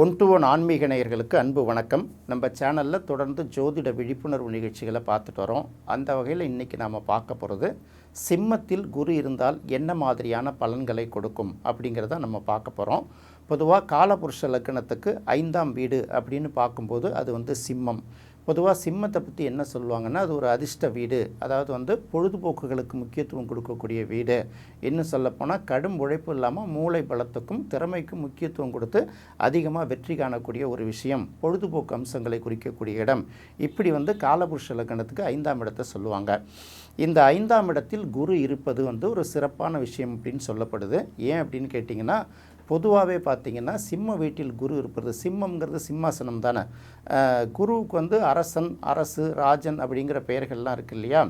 One to one ஆன்மீக நேயர்களுக்கு அன்பு வணக்கம். நம்ம சேனலில் தொடர்ந்து ஜோதிட விழிப்புணர்வு நிகழ்ச்சிகளை பார்த்துட்டு வரோம். அந்த வகையில் இன்றைக்கி நாம் பார்க்க போகிறது சிம்மத்தில் குரு இருந்தால் என்ன மாதிரியான பலன்களை கொடுக்கும் அப்படிங்கிறத நம்ம பார்க்க போகிறோம் பொதுவாக காலபுருஷ லக்கணத்துக்கு ஐந்தாம் வீடு அப்படின்னு பார்க்கும்போது அது வந்து சிம்மம். பொதுவாக சிம்மத்தை பற்றி என்ன சொல்லுவாங்கன்னா அது ஒரு அதிர்ஷ்ட வீடு. அதாவது வந்து பொழுதுபோக்குகளுக்கு முக்கியத்துவம் கொடுக்கக்கூடிய வீடு. இன்னும் சொல்லப்போனால் கடும் உழைப்பு இல்லாமல் மூளை பலத்துக்கும் திறமைக்கும் முக்கியத்துவம் கொடுத்து அதிகமாக வெற்றி காணக்கூடிய ஒரு விஷயம். பொழுதுபோக்கு அம்சங்களை குறிக்கக்கூடிய இடம். இப்படி வந்து காலபுருஷ லக்கணத்துக்கு ஐந்தாம் இடத்தை சொல்லுவாங்க. இந்த ஐந்தாம் இடத்தில் குரு இருப்பது வந்து ஒரு சிறப்பான விஷயம் அப்படின்னு சொல்லப்படுது. ஏன் அப்படின்னு கேட்டிங்கன்னா பொதுவாகவே பார்த்தீங்கன்னா சிம்ம வீட்டில் குரு இருப்பது சிம்மங்கிறது சிம்மாசனம் தானே. குருவுக்கு வந்து அரசன் அரசு ராஜன் அப்படிங்கிற பெயர்கள்லாம் இருக்கு இல்லையா?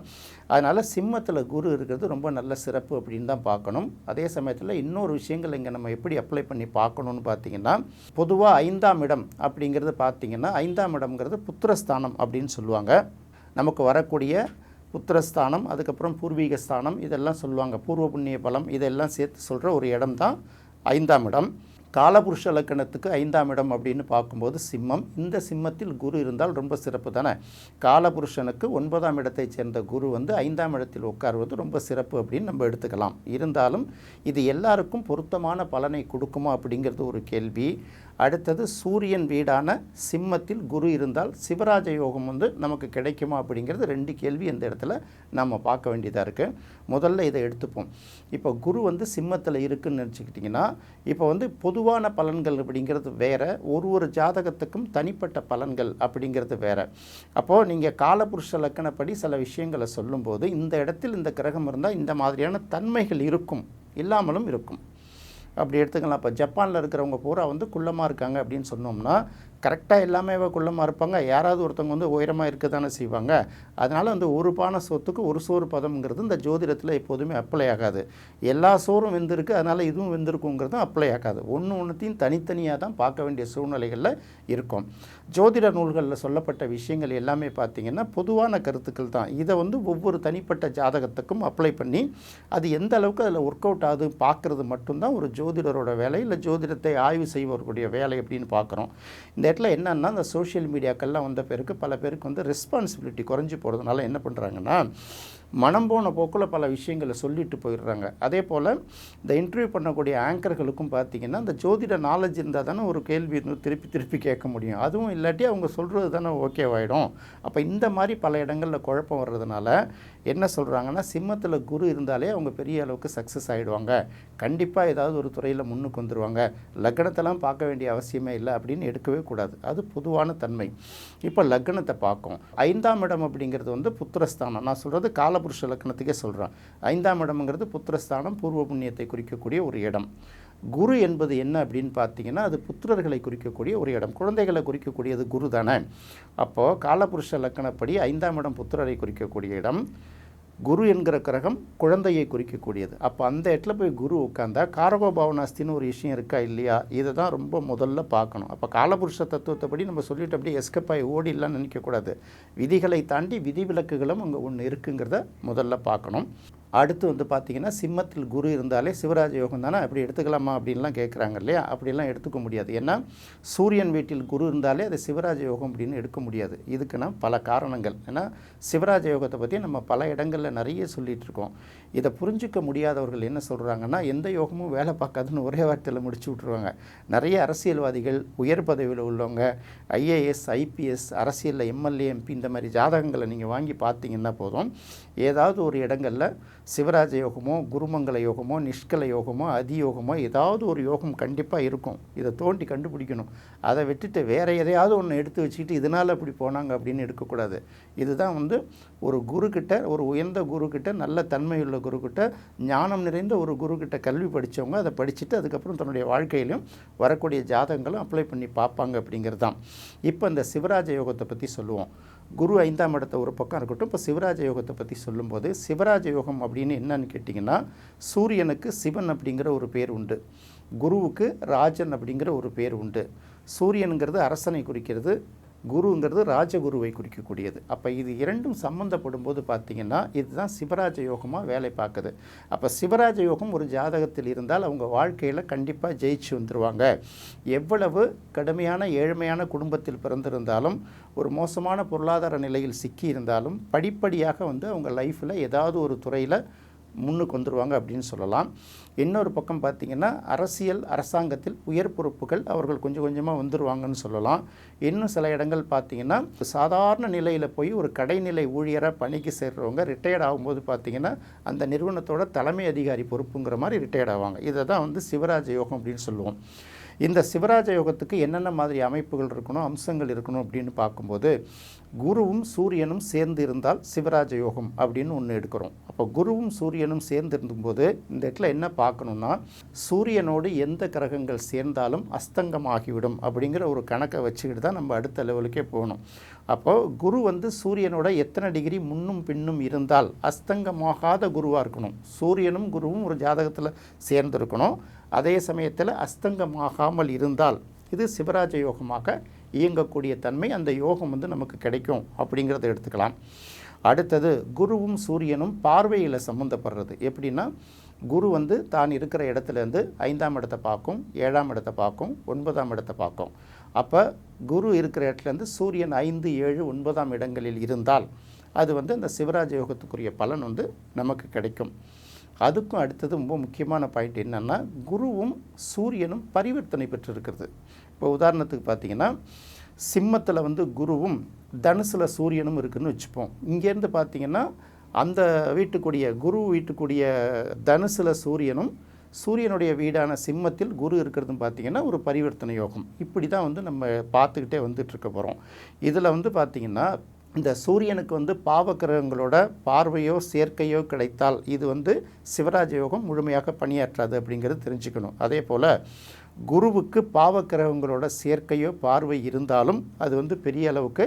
அதனால் சிம்மத்தில் குரு இருக்கிறது ரொம்ப நல்ல சிறப்பு அப்படின்னு தான் பார்க்கணும். அதே சமயத்தில் இன்னொரு விஷயங்கள் இங்கே நம்ம எப்படி அப்ளை பண்ணி பார்க்கணுன்னு பார்த்தீங்கன்னா பொதுவாக ஐந்தாம் இடம் அப்படிங்கிறது பார்த்திங்கன்னா ஐந்தாம் இடம்ங்கிறது புத்திரஸ்தானம் அப்படின்னு சொல்லுவாங்க. நமக்கு வரக்கூடிய புத்திரஸ்தானம் அதுக்கப்புறம் பூர்வீக ஸ்தானம் இதெல்லாம் சொல்லுவாங்க. பூர்வ புண்ணிய பலம் இதெல்லாம் சேர்த்து சொல்கிற ஒரு இடம் தான் ஐந்தாம் இடம். காலபுருஷ லக்கணத்துக்கு ஐந்தாம் இடம் அப்படின்னு பார்க்கும்போது சிம்மம். இந்த சிம்மத்தில் குரு இருந்தால் ரொம்ப சிறப்பு தானே? காலபுருஷனுக்கு ஒன்பதாம் இடத்தைச் சேர்ந்த குரு வந்து ஐந்தாம் இடத்தில் உட்காருவது ரொம்ப சிறப்பு அப்படின்னு நம்ம எடுத்துக்கலாம். இருந்தாலும் இது எல்லாருக்கும் பொருத்தமான பலனை கொடுக்குமா அப்படிங்கிறது ஒரு கேள்வி. அடுத்தது சூரியன் வீடான சிம்மத்தில் குரு இருந்தால் சிவராஜ யோகம் வந்து நமக்கு கிடைக்குமா அப்படிங்கிறது ரெண்டு கேள்வி இந்த இடத்துல நம்ம பார்க்க வேண்டியதாக இருக்குது முதல்ல இதை எடுத்துப்போம். இப்போ குரு வந்து சிம்மத்தில் இருக்குன்னு நினச்சிக்கிட்டிங்கன்னா இப்போ வந்து பொதுவான பலன்கள் அப்படிங்கிறது வேற ஒரு ஒரு ஜாதகத்துக்கும் தனிப்பட்ட பலன்கள் அப்படிங்கிறது வேறு. அப்போது நீங்கள் காலபுருஷ லக்கணப்படி சில விஷயங்களை சொல்லும்போது இந்த இடத்தில் இந்த கிரகம் இருந்தால் இந்த மாதிரியான தன்மைகள் இருக்கும் இல்லாமலும் இருக்கும். அப்படி எடுத்துக்கலாம். இப்போ ஜப்பானில் இருக்கிறவங்க பூரா வந்து குள்ளமாக இருக்காங்க அப்படின்னு சொன்னோம்னா கரெக்டாக எல்லாமே குள்ளமாக இருப்பாங்க யாராவது ஒருத்தவங்க வந்து உயரமாக இருக்க தானே செய்வாங்க. அதனால் அந்த ஒரு பான சொத்துக்கு ஒரு சோறு பதம்ங்கிறது இந்த ஜோதிடத்தில் எப்போதுமே அப்ளை ஆகாது. எல்லா சோறும் வெந்திருக்கு அதனால் இதுவும் வெந்திருக்குங்கிறதும் அப்ளை ஆகாது. ஒன்று ஒன்றுத்தையும் தனித்தனியாக தான் பார்க்க வேண்டிய சூழ்நிலைகளில் இருக்கும். ஜோதிட நூல்களில் சொல்லப்பட்ட விஷயங்கள் எல்லாமே பார்த்திங்கன்னா பொதுவான கருத்துக்கள் தான். இதை வந்து ஒவ்வொரு தனிப்பட்ட ஜாதகத்துக்கும் அப்ளை பண்ணி அது எந்த அளவுக்கு அதில் ஒர்க் அவுட் ஆகுது பார்க்குறது மட்டும்தான் ஒரு ஜோதிடரோட வேலை இல்லை ஜோதிடத்தை ஆய்வு செய்வர்களுடைய வேலை அப்படின்னு பார்க்குறோம். இந்த இடத்துல என்னென்னா இந்த சோஷியல் மீடியாக்கள்லாம் வந்த பிறகு பல பேருக்கு வந்து ரெஸ்பான்சிபிலிட்டி குறைஞ்சி போகிறதுனால என்ன பண்ணுறாங்கன்னா மனம் போன போக்கில் பல விஷயங்களை சொல்லிட்டு போயிடுறாங்க. அதே போல் இந்த இன்டர்வியூ பண்ணக்கூடிய ஆங்கர்களுக்கும் பார்த்தீங்கன்னா இந்த ஜோதிட நாலேஜ் இருந்தால் தானே ஒரு கேள்வி திருப்பி திருப்பி கேட்க முடியும். அதுவும் இல்லாட்டி அவங்க சொல்கிறது தானே ஓகேவாயிடும் அப்போ இந்த மாதிரி பல இடங்களில் குழப்பம் வர்றதுனால என்ன சொல்கிறாங்கன்னா சிம்மத்தில் குரு இருந்தாலே அவங்க பெரிய அளவுக்கு சக்ஸஸ் ஆகிடுவாங்க கண்டிப்பாக ஏதாவது ஒரு துறையில் முன்னுக்கு வந்துடுவாங்க லக்னத்தெல்லாம் பார்க்க வேண்டிய அவசியமே இல்லை அப்படின்னு எடுக்கவே கூடாது. அது பொதுவான தன்மை. இப்போ லக்னத்தை பார்க்கும். ஐந்தாம் இடம் அப்படிங்கிறது வந்து புத்திரஸ்தானம். நான் சொல்கிறது காலபுருஷ லக்னத்துக்கே சொல்கிறான் ஐந்தாம் இடம்ங்கிறது புத்திரஸ்தானம் பூர்வ புண்ணியத்தை குறிக்கக்கூடிய ஒரு இடம். குரு என்பது என்ன அப்படின்னு பார்த்தீங்கன்னா அது புத்திரர்களை குறிக்கக்கூடிய ஒரு இடம். குழந்தைகளை குறிக்கக்கூடியது குரு தானே. அப்போது காலபுருஷ லக்கணப்படி ஐந்தாம் இடம் புத்திரரை குறிக்கக்கூடிய இடம். குரு என்கிற கிரகம் குழந்தையை குறிக்கக்கூடியது. அப்போ அந்த இடத்துல போய் குரு உட்காந்தா காரகோ பவனாஸ்தின்னு ஒரு விஷயம் இருக்கா இல்லையா? இதை தான் ரொம்ப முதல்ல பார்க்கணும். அப்போ காலபுருஷ தத்துவத்தைப்படி நம்ம சொல்லிட்டு அப்படியே எஸ்கப்பாய் ஓடிலாம் நினைக்கக்கூடாது. விதிகளை தாண்டி விதிவிலக்குகளும் அங்கே ஒன்று இருக்குங்கிறத முதல்ல பார்க்கணும். அடுத்து வந்து பார்த்திங்கன்னா சிம்மத்தில் குரு இருந்தாலே சிவராஜ யோகம் தானே? அப்படி எடுத்துக்கலாமா? அப்படின்லாம் கேட்குறாங்க இல்லையா? அப்படிலாம் எடுத்துக்க முடியாது. ஏன்னா சூரியன் வீட்டில் குரு இருந்தாலே அது சிவராஜ யோகம் அப்படின்னு எடுக்க முடியாது. இதுக்குன்னா பல காரணங்கள். ஏன்னா சிவராஜ யோகத்தை பற்றி நம்ம பல இடங்களில் நிறைய சொல்லிகிட்ருக்கோம் இதை புரிஞ்சிக்க முடியாதவர்கள் என்ன சொல்கிறாங்கன்னா எந்த யோகமும் வேலை பார்க்காதுன்னு ஒரே வார்த்தையில் முடிச்சு விட்ருவாங்க நிறைய அரசியல்வாதிகள் உயர் பதவியில் உள்ளவங்க ஐஏஎஸ் ஐபிஎஸ் அரசியலில் எம்எல்ஏ எம்பி இந்த மாதிரி ஜாதகங்களை நீங்கள் வாங்கி பார்த்தீங்கன்னா போதும். ஏதாவது ஒரு இடங்களில் சிவராஜ யோகமோ குருமங்கல யோகமோ நிஷ்கல யோகமோ அதியோகமோ ஏதாவது ஒரு யோகம் கண்டிப்பாக இருக்கும். இதை தோண்டி கண்டுபிடிக்கணும். அதை விட்டுட்டு வேறு எதையாவது ஒன்று எடுத்து வச்சுக்கிட்டு இதனால் அப்படி போனாங்க அப்படின்னு எடுக்கக்கூடாது. இதுதான் வந்து ஒரு குருக்கிட்ட ஒரு உயர்ந்த குருக்கிட்ட நல்ல தன்மையுள்ள குருக்கிட்ட ஞானம் நிறைந்த ஒரு குருக்கிட்ட கல்வி படித்தவங்க அதை படிச்சுட்டு அதுக்கப்புறம் தன்னுடைய வாழ்க்கையிலையும் வரக்கூடிய ஜாதகங்களும் அப்ளை பண்ணி பார்ப்பாங்க அப்படிங்கிறது தான் இப்போ இந்த சிவராஜ யோகத்தை பற்றி சொல்லுவோம். குரு ஐந்தாம் இடத்த ஒரு பக்கம் இருக்கட்டும் இப்போ சிவராஜ யோகத்தை பற்றி சொல்லும்போது சிவராஜ யோகம் அப்படின்னு என்னன்னு கேட்டிங்கன்னா சூரியனுக்கு சிவன் அப்படிங்கிற ஒரு பேர் உண்டு. குருவுக்கு ராஜன் அப்படிங்கிற ஒரு பேர் உண்டு. சூரியனுங்கிறது அரசனை குறிக்கிறது குருங்கிறது ராஜகுருவை குறிக்கக்கூடியது. அப்போ இது இரண்டும் சம்மந்தப்படும் போது பார்த்தீங்கன்னா இதுதான் சிவராஜ யோகமாக வேலை பார்க்குது. அப்போ சிவராஜ யோகம் ஒரு ஜாதகத்தில் இருந்தால் அவங்க வாழ்க்கையில் கண்டிப்பாக ஜெயிச்சு வந்துடுவாங்க எவ்வளவு கடுமையான ஏழ்மையான குடும்பத்தில் பிறந்திருந்தாலும் ஒரு மோசமான பொருளாதார நிலையில் சிக்கி இருந்தாலும் படிப்படியாக வந்து அவங்க லைஃப்பில் ஏதாவது ஒரு துறையில் முன்னுக்கு வந்துடுவாங்க அப்படின்னு சொல்லலாம். இன்னொரு பக்கம் பார்த்திங்கன்னா அரசியல் அரசாங்கத்தில் உயர் பொறுப்புகள் அவர்கள் கொஞ்சம் கொஞ்சமாக வந்துடுவாங்கன்னு சொல்லலாம். இன்னும் சில இடங்கள் பார்த்திங்கன்னா சாதாரண நிலையில் போய் ஒரு கடைநிலை ஊழியராக பணிக்கு சேர்றவங்க ரிட்டையர்ட் ஆகும்போது பார்த்திங்கன்னா அந்த நிறுவனத்தோட தலைமை அதிகாரி பொறுப்புங்கிற மாதிரி ரிட்டையர்ட் ஆவாங்க. இதை தான் வந்து சிவராஜ யோகம் அப்படின்னு சொல்லுவோம். இந்த சிவராஜ யோகத்துக்கு என்னென்ன மாதிரி அமைப்புகள் இருக்கணும் அம்சங்கள் இருக்கணும் அப்படின்னு பார்க்கும்போது குருவும் சூரியனும் சேர்ந்து இருந்தால் சிவராஜ யோகம் அப்படின்னு ஒன்று எடுக்கிறோம். அப்போ குருவும் சூரியனும் சேர்ந்து இருந்தும்போது இந்த இடத்துல என்ன பார்க்கணுன்னா சூரியனோடு எந்த கிரகங்கள் சேர்ந்தாலும் அஸ்தங்கமாகிவிடும் அப்படிங்கிற ஒரு கணக்கை வச்சுக்கிட்டு தான் நம்ம அடுத்த லெவலுக்கே போகணும். அப்போது குரு வந்து சூரியனோட எத்தனை டிகிரி முன்னும் பின்னும் இருந்தால் அஸ்தங்கமாகாத குருவாக இருக்கணும். சூரியனும் குருவும் ஒரு ஜாதகத்தில் சேர்ந்திருக்கணும். அதே சமயத்தில் அஸ்தங்கமாகாமல் இருந்தால் இது சிவராஜ யோகமாக இயங்கக்கூடிய தன்மை அந்த யோகம் வந்து நமக்கு கிடைக்கும் அப்படிங்கிறத எடுத்துக்கலாம். அடுத்தது குருவும் சூரியனும் பார்வையில் சம்மந்தப்படுறது எப்படின்னா குரு வந்து தான் இருக்கிற இடத்துலேருந்து ஐந்தாம் இடத்தை பார்க்கும் ஏழாம் இடத்தை பார்க்கும் ஒன்பதாம் இடத்தை பார்க்கும். அப்போ குரு இருக்கிற இடத்துலேருந்து சூரியன் ஐந்து ஏழு ஒன்பதாம் இடங்களில் இருந்தால் அது வந்து அந்த சிவராஜ யோகத்துக்குரிய பலன் வந்து நமக்கு கிடைக்கும். அதுக்கும் அடுத்தது ரொம்ப முக்கியமான பாயிண்ட் என்னென்னா குருவும் சூரியனும் பரிவர்த்தனை பெற்றிருக்கிறது. இப்போ உதாரணத்துக்கு பார்த்தீங்கன்னா சிம்மத்தில் வந்து குருவும் தனுசில் சூரியனும் இருக்குதுன்னு வச்சுப்போம். இங்கேருந்து பார்த்தீங்கன்னா அந்த வீட்டுக்குடிய குரு வீட்டுக்குடிய தனுசில் சூரியனும் சூரியனுடைய வீடான சிம்மத்தில் குரு இருக்கிறதுன்னு பார்த்தீங்கன்னா ஒரு பரிவர்த்தனை யோகம். இப்படி தான் வந்து நம்ம பார்த்துக்கிட்டே வந்துட்டுருக்க போகிறோம் இதில் வந்து பார்த்திங்கன்னா இந்த சூரியனுக்கு வந்து பாவக்கிரகங்களோட பார்வையோ சேர்க்கையோ கிடைத்தால் இது வந்து சிவராஜ யோகம் முழுமையாக பணியாற்றாது அப்படிங்கிறது தெரிஞ்சுக்கணும். அதே போல் குருவுக்கு பாவக்கிரகங்களோட சேர்க்கையோ பார்வை இருந்தாலும் அது வந்து பெரிய அளவுக்கு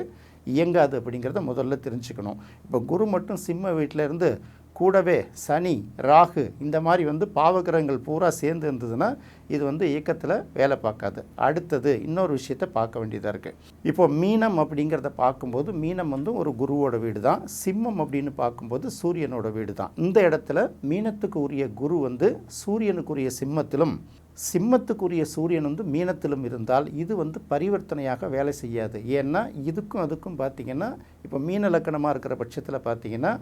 இயங்காது அப்படிங்கிறத முதல்ல தெரிஞ்சுக்கணும். இப்போ குரு மட்டும் சிம்ம வீட்டில் இருந்து கூடவே சனி ராகு இந்த மாதிரி வந்து பாவகிரகங்கள் பூரா சேர்ந்து இருந்ததுன்னா இது வந்து இயக்கத்தில் வேலை பார்க்காது. அடுத்தது இன்னொரு விஷயத்தை பார்க்க வேண்டியதாக இருக்குது இப்போ மீனம் அப்படிங்கிறத பார்க்கும்போது மீனம் வந்து ஒரு குருவோட வீடு தான் சிம்மம் அப்படின்னு பார்க்கும்போது சூரியனோட வீடு தான் இந்த இடத்துல மீனத்துக்கு உரிய குரு வந்து சூரியனுக்குரிய சிம்மத்திலும் சிம்மத்துக்குரிய சூரியன் வந்து மீனத்திலும் இருந்தால் இது வந்து பரிவர்த்தனையாக வேலை செய்யாது. ஏன்னா இதுக்கும் அதுக்கும் பார்த்திங்கன்னா இப்போ மீன லக்கணமாக இருக்கிற பட்சத்தில் பார்த்திங்கன்னா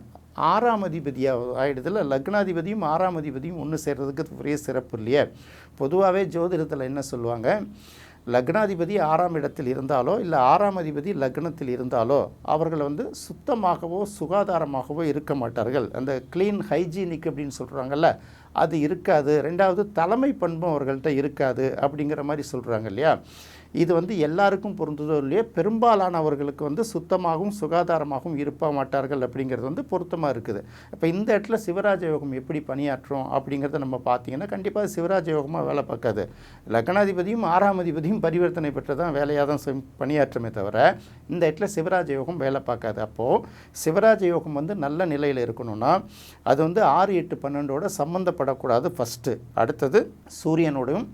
ஆறாம் அதிபதியாக ஆகிடுதில் லக்னாதிபதியும் ஆறாம் அதிபதியும் ஒன்று சேர்றதுக்கு ஒரே சிறப்பு இல்லையே. பொதுவாகவே ஜோதிடத்தில் என்ன சொல்லுவாங்க? லக்னாதிபதி ஆறாம் இடத்தில் இருந்தாலோ இல்லை ஆறாம் அதிபதி லக்னத்தில் இருந்தாலோ அவர்கள் வந்து சுத்தமாகவோ சுகாதாரமாகவோ இருக்க மாட்டார்கள். அந்த க்ளீன் ஹைஜீனிக் அப்படின்னு சொல்கிறாங்கல்ல அது இருக்காது. ரெண்டாவது தலைமை பண்பும் அவர்கள்ட்ட இருக்காது அப்படிங்கிற மாதிரி சொல்கிறாங்க இல்லையா? இது வந்து எல்லாருக்கும் பொருந்ததோ இல்லையோ பெரும்பாலானவர்களுக்கு வந்து சுத்தமாகவும் சுகாதாரமாகவும் இருப்ப மாட்டார்கள் அப்படிங்கிறது வந்து பொருத்தமாக இருக்குது. இப்போ இந்த இடத்துல சிவராஜ யோகம் எப்படி பணியாற்றும் அப்படிங்கிறத நம்ம பார்த்தீங்கன்னா கண்டிப்பாக சிவராஜ யோகமாக வேலை பார்க்காது. லக்னாதிபதியும் ஆறாம் அதிபதியும் பரிவர்த்தனை பெற்று தான் வேலையாக தான் செம்- பணியாற்றுமே தவிர இந்த இடத்துல சிவராஜ யோகம் வேலை பார்க்காது. அப்போது சிவராஜ யோகம் வந்து நல்ல நிலையில் இருக்கணும்னா அது வந்து ஆறு எட்டு பன்னெண்டோட சம்மந்தப்படக்கூடாது ஃபஸ்ட்டு அடுத்தது சூரியனோடையும்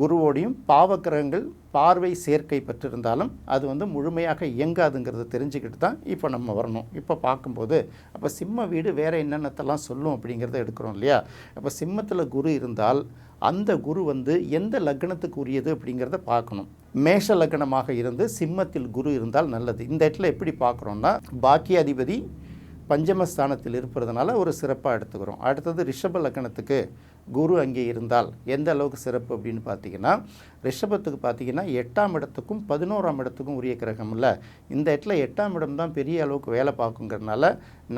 குருவோடையும் பாவக்கிரகங்கள் பார்வை சேர்க்கை பெற்றிருந்தாலும் அது வந்து முழுமையாக இயங்காதுங்கிறத தெரிஞ்சுக்கிட்டு தான் இப்போ நம்ம வரணும். இப்போ பார்க்கும்போது அப்போ சிம்ம வீடு வேறு என்னென்னத்தெல்லாம் சொல்லும் அப்படிங்கிறத எடுக்கிறோம் இல்லையா? அப்போ சிம்மத்தில் குரு இருந்தால் அந்த குரு வந்து எந்த லக்னத்துக்கு உரியது அப்படிங்கிறத பார்க்கணும். மேஷ லக்னமாக இருந்து சிம்மத்தில் குரு இருந்தால் நல்லது. இந்த இடத்துல எப்படி பார்க்குறோம்னா பாக்கியாதிபதி பஞ்சமஸ்தானத்தில் இருப்பதுனால ஒரு சிறப்பாக எடுத்துக்கிறோம். அடுத்தது ரிஷப லக்னத்துக்கு குரு அங்கே இருந்தால் எந்த அளவுக்கு சிறப்பு அப்படின்னு பார்த்தீங்கன்னா ரிஷபத்துக்கு பார்த்தீங்கன்னா எட்டாம் இடத்துக்கும் பதினோராம் இடத்துக்கும் உரிய கிரகம் இல்லை. இந்த இடத்துல எட்டாம் இடம் தான் பெரிய அளவுக்கு வேலை பார்க்குங்கிறதுனால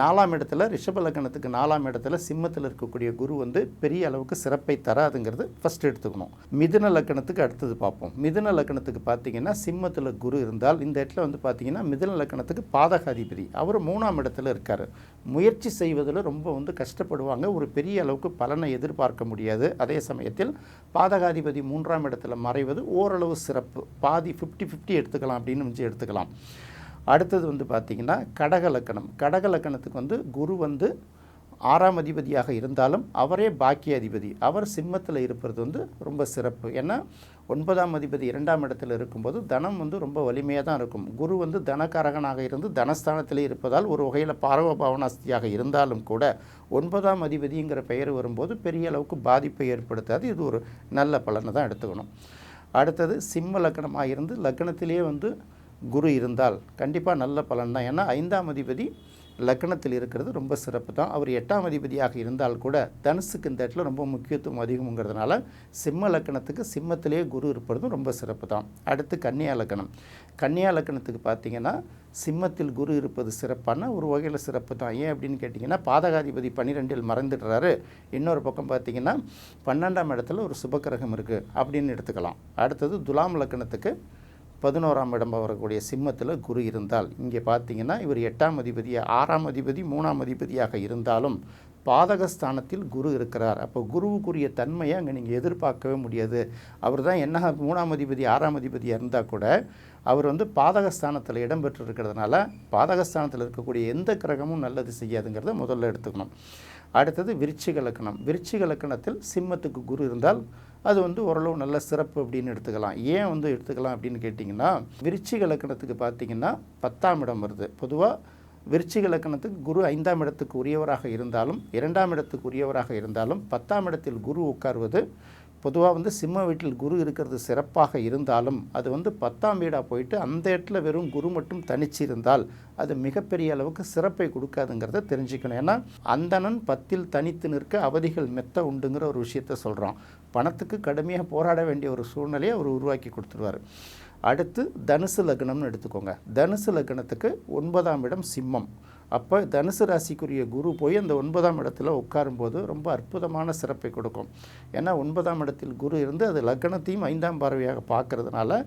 நாலாம் இடத்துல ரிஷப லக்னத்துக்கு நாலாம் இடத்துல சிம்மத்தில் இருக்கக்கூடிய குரு வந்து பெரிய அளவுக்கு சிறப்பை தராதுங்கிறது ஃபஸ்ட் எடுத்துக்கணும். மிதுன லக்கணத்துக்கு அடுத்தது பார்ப்போம். மிதுன லக்கணத்துக்கு பார்த்தீங்கன்னா சிம்மத்தில் குரு இருந்தால் இந்த இடத்துல வந்து பார்த்தீங்கன்னா மிதுன லக்கணத்துக்கு பாதகாதிபதி. அவர் மூணாம் இடத்துல இருக்கார். முயற்சி செய்வதில் ரொம்ப வந்து கஷ்டப்படுவாங்க. ஒரு பெரிய அளவுக்கு பலனை எதிர்பார்க்க முடியாது. அதே சமயத்தில் பாதகாதிபதி மூன்றாம் இடத்துல மறைவது ஓரளவு சிறப்பு. பாதி ஃபிஃப்டி ஃபிஃப்டி எடுத்துக்கலாம் அப்படின்னு வச்சு எடுத்துக்கலாம். அடுத்தது வந்து பார்த்திங்கன்னா கடக லக்கணம். கடக லக்கணத்துக்கு வந்து குரு வந்து ஆறாம் அதிபதியாக இருந்தாலும் அவரே பாக்கிய அதிபதி. அவர் சிம்மத்தில் இருப்பது வந்து ரொம்ப சிறப்பு. ஏன்னா ஒன்பதாம் அதிபதி இரண்டாம் இடத்தில் இருக்கும்போது தனம் வந்து ரொம்ப வலிமையாக தான் இருக்கும். குரு வந்து தனகாரகனாக இருந்து தனஸ்தானத்திலே இருப்பதால் ஒரு வகையில் பார்வ பாவனாஸ்தியாக இருந்தாலும் கூட ஒன்பதாம் அதிபதிங்கிற பெயர் வரும்போது பெரிய அளவுக்கு பாதிப்பை ஏற்படுத்தாது. இது ஒரு நல்ல பலனை தான் எடுத்துக்கணும். அடுத்தது சிம்ம லக்னமாக இருந்து லக்னத்திலேயே வந்து குரு இருந்தால் கண்டிப்பாக நல்ல பலன் தான். ஏன்னா ஐந்தாம் அதிபதி லக்னத்தில் இருக்கிறது ரொம்ப சிறப்பு தான். அவர் எட்டாம் அதிபதியாக இருந்தால் கூட தனுசுக்கு இந்த இடத்துல ரொம்ப முக்கியத்துவம் அதிகம்ங்கிறதுனால சிம்ம லக்கணத்துக்கு சிம்மத்திலேயே குரு இருப்பதும் ரொம்ப சிறப்பு தான். அடுத்து கன்னியா லக்கணம் கன்னியா லக்கணத்துக்கு பார்த்தீங்கன்னா சிம்மத்தில் குரு இருப்பது சிறப்பான ஒரு வகையில் சிறப்பு தான். ஏன் அப்படின்னு கேட்டிங்கன்னா பாதகாதிபதி பன்னிரெண்டில் மறந்துடுறாரு. இன்னொரு பக்கம் பார்த்தீங்கன்னா பன்னெண்டாம் இடத்துல ஒரு சுபக்கிரகம் இருக்குது அப்படின்னு எடுத்துக்கலாம். அடுத்தது துலாம் லக்கணத்துக்கு பதினோராம் இடம் வரக்கூடிய சிம்மத்தில் குரு இருந்தால். இங்கே பார்த்தீங்கன்னா இவர் எட்டாம் அதிபதி ஆறாம் அதிபதி மூணாம் அதிபதியாக இருந்தாலும் பாதகஸ்தானத்தில் குரு இருக்கிறார். அப்போ குருவுக்குரிய தன்மையை அங்கே நீங்கள் எதிர்பார்க்கவே முடியாது. அவர் தான் என்ன மூணாம் அதிபதி ஆறாம் அதிபதியாக இருந்தால் கூட அவர் வந்து பாதகஸ்தானத்தில் இடம்பெற்று இருக்கிறதுனால பாதகஸ்தானத்தில் இருக்கக்கூடிய எந்த கிரகமும் நல்லது செய்யாதுங்கிறத முதல்ல எடுத்துக்கணும். அடுத்தது விருச்சிக லக்கணம். விருச்சிக லக்கணத்தில் சிம்மத்துக்கு குரு இருந்தால் அது வந்து ஓரளவு நல்ல சிறப்பு அப்படின்னு எடுத்துக்கலாம். ஏன் வந்து எடுத்துக்கலாம் அப்படின்னு கேட்டிங்கன்னா விருச்சிக லக்கணத்துக்கு பார்த்தீங்கன்னா பத்தாம் இடம் வருது. பொதுவாக விருச்சிக லக்கணத்துக்கு குரு ஐந்தாம் இடத்துக்கு உரியவராக இருந்தாலும் இரண்டாம் இடத்துக்கு உரியவராக இருந்தாலும் பத்தாம் இடத்தில் குரு உட்கார்வது பொதுவாக வந்து சிம்ம வீட்டில் குரு இருக்கிறது சிறப்பாக இருந்தாலும் அது வந்து பத்தாம் வீடாக போயிட்டு அந்த இடத்துல வெறும் குரு மட்டும் தனிச்சு இருந்தால் அது மிகப்பெரிய அளவுக்கு சிறப்பை கொடுக்காதுங்கிறத தெரிஞ்சுக்கணும். ஏன்னா அந்தணன் பத்தில் தனித்து நிற்க அவதிகள் மெத்த உண்டுங்கிற ஒரு விஷயத்த சொல்கிறோம் பணத்துக்கு கடுமையாக போராட வேண்டிய ஒரு சூழ்நிலையை அவர் உருவாக்கி கொடுத்துருவார். அடுத்து தனுசு லக்னம்னு எடுத்துக்கோங்க. தனுசு லக்னத்துக்கு ஒன்பதாம் இடம் சிம்மம். அப்போ தனுசு ராசிக்குரிய குரு போய் அந்த ஒன்பதாம் இடத்துல உட்காரும்போது ரொம்ப அற்புதமான சிறப்பை கொடுக்கும். ஏன்னா ஒன்பதாம் இடத்தில் குரு இருந்து அது லக்னத்தையும் ஐந்தாம் பார்வையாக பார்க்கறதுனால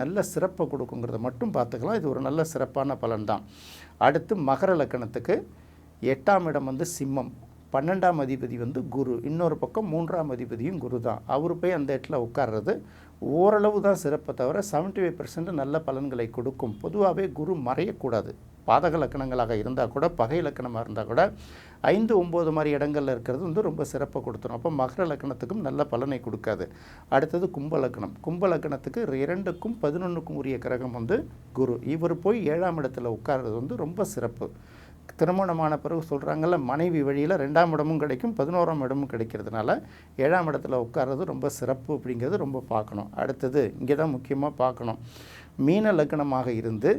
நல்ல சிறப்பை கொடுக்குங்கிறத மட்டும் பார்த்துக்கலாம். இது ஒரு நல்ல சிறப்பான பலன் தான் அடுத்து மகர லக்கணத்துக்கு எட்டாம் இடம் வந்து சிம்மம். பன்னெண்டாம் அதிபதி வந்து குரு. இன்னொரு பக்கம் மூன்றாம் அதிபதியும் குரு தான். அவர் போய் அந்த இடத்துல உட்கார்றது ஓரளவு தான் சிறப்பை தவிர செவன்ட்டி ஃபைவ் நல்ல பலன்களை கொடுக்கும். பொதுவாகவே குரு மறையக்கூடாது. பாதக லக்கணங்களாக இருந்தால் கூட பகை லக்கணமாக இருந்தால் கூட ஐந்து ஒம்பது மாதிரி இடங்களில் இருக்கிறது வந்து ரொம்ப சிறப்பை கொடுத்துரும். அப்போ மகர லக்கணத்துக்கும் நல்ல பலனை கொடுக்காது. அடுத்தது கும்ப லக்கணம். கும்ப லக்கணத்துக்கு இரண்டுக்கும் பதினொன்றுக்கும் உரிய கிரகம் வந்து குரு. இவர் போய் ஏழாம் இடத்துல உட்கார்றது வந்து ரொம்ப சிறப்பு. திருமணமான பிறகு சொல்கிறாங்கல்ல மனைவி வழியில் ரெண்டாம் இடமும் கிடைக்கும் பதினோராம் இடமும் கிடைக்கிறதுனால ஏழாம் இடத்துல உட்கார்றது ரொம்ப சிறப்பு அப்படிங்கிறது ரொம்ப பார்க்கணும். அடுத்தது இங்கே தான் முக்கியமாக பார்க்கணும். மீன லக்னமாக இருந்து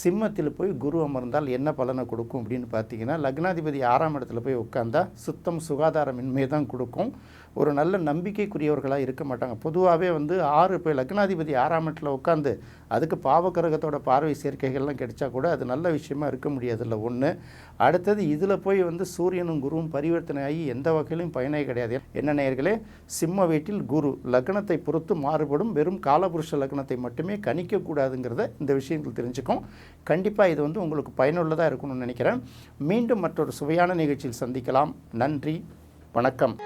சிம்மத்தில் போய் குரு அமர்ந்தால் என்ன பலனை கொடுக்கும் அப்படின்னு பார்த்தீங்கன்னா லக்னாதிபதி ஆறாம் இடத்துல போய் உட்காந்தா சுத்தம் சுகாதாரமின்மை தான் கொடுக்கும். ஒரு நல்ல நம்பிக்கைக்குரியவர்களாக இருக்க மாட்டாங்க. பொதுவாகவே வந்து ஆறு போய் லக்னாதிபதி ஆறாம் இடத்துல உட்காந்து அதுக்கு பாவக்கிரகத்தோட பார்வை சேர்க்கைகள்லாம் கிடைச்சா கூட அது நல்ல விஷயமா இருக்க முடியாதுல்ல ஒன்று அடுத்தது இதில் போய் வந்து சூரியனும் குருவும் பரிவர்த்தனை ஆகி எந்த வகையிலும் பயனே கிடையாது. என்ன நேயர்களே? சிம்ம வீட்டில் குரு லக்னத்தை பொறுத்து மாறுபடும். வெறும் காலபுருஷ லக்னத்தை மட்டுமே கணிக்கக்கூடாதுங்கிறத இந்த விஷயங்கள் தெரிஞ்சுக்கும். கண்டிப்பாக இது வந்து உங்களுக்கு பயனுள்ளதாக இருக்கணும்னு நினைக்கிறேன். மீண்டும் மற்றொரு சுவையான நிகழ்ச்சியில் சந்திக்கலாம். நன்றி. வணக்கம்.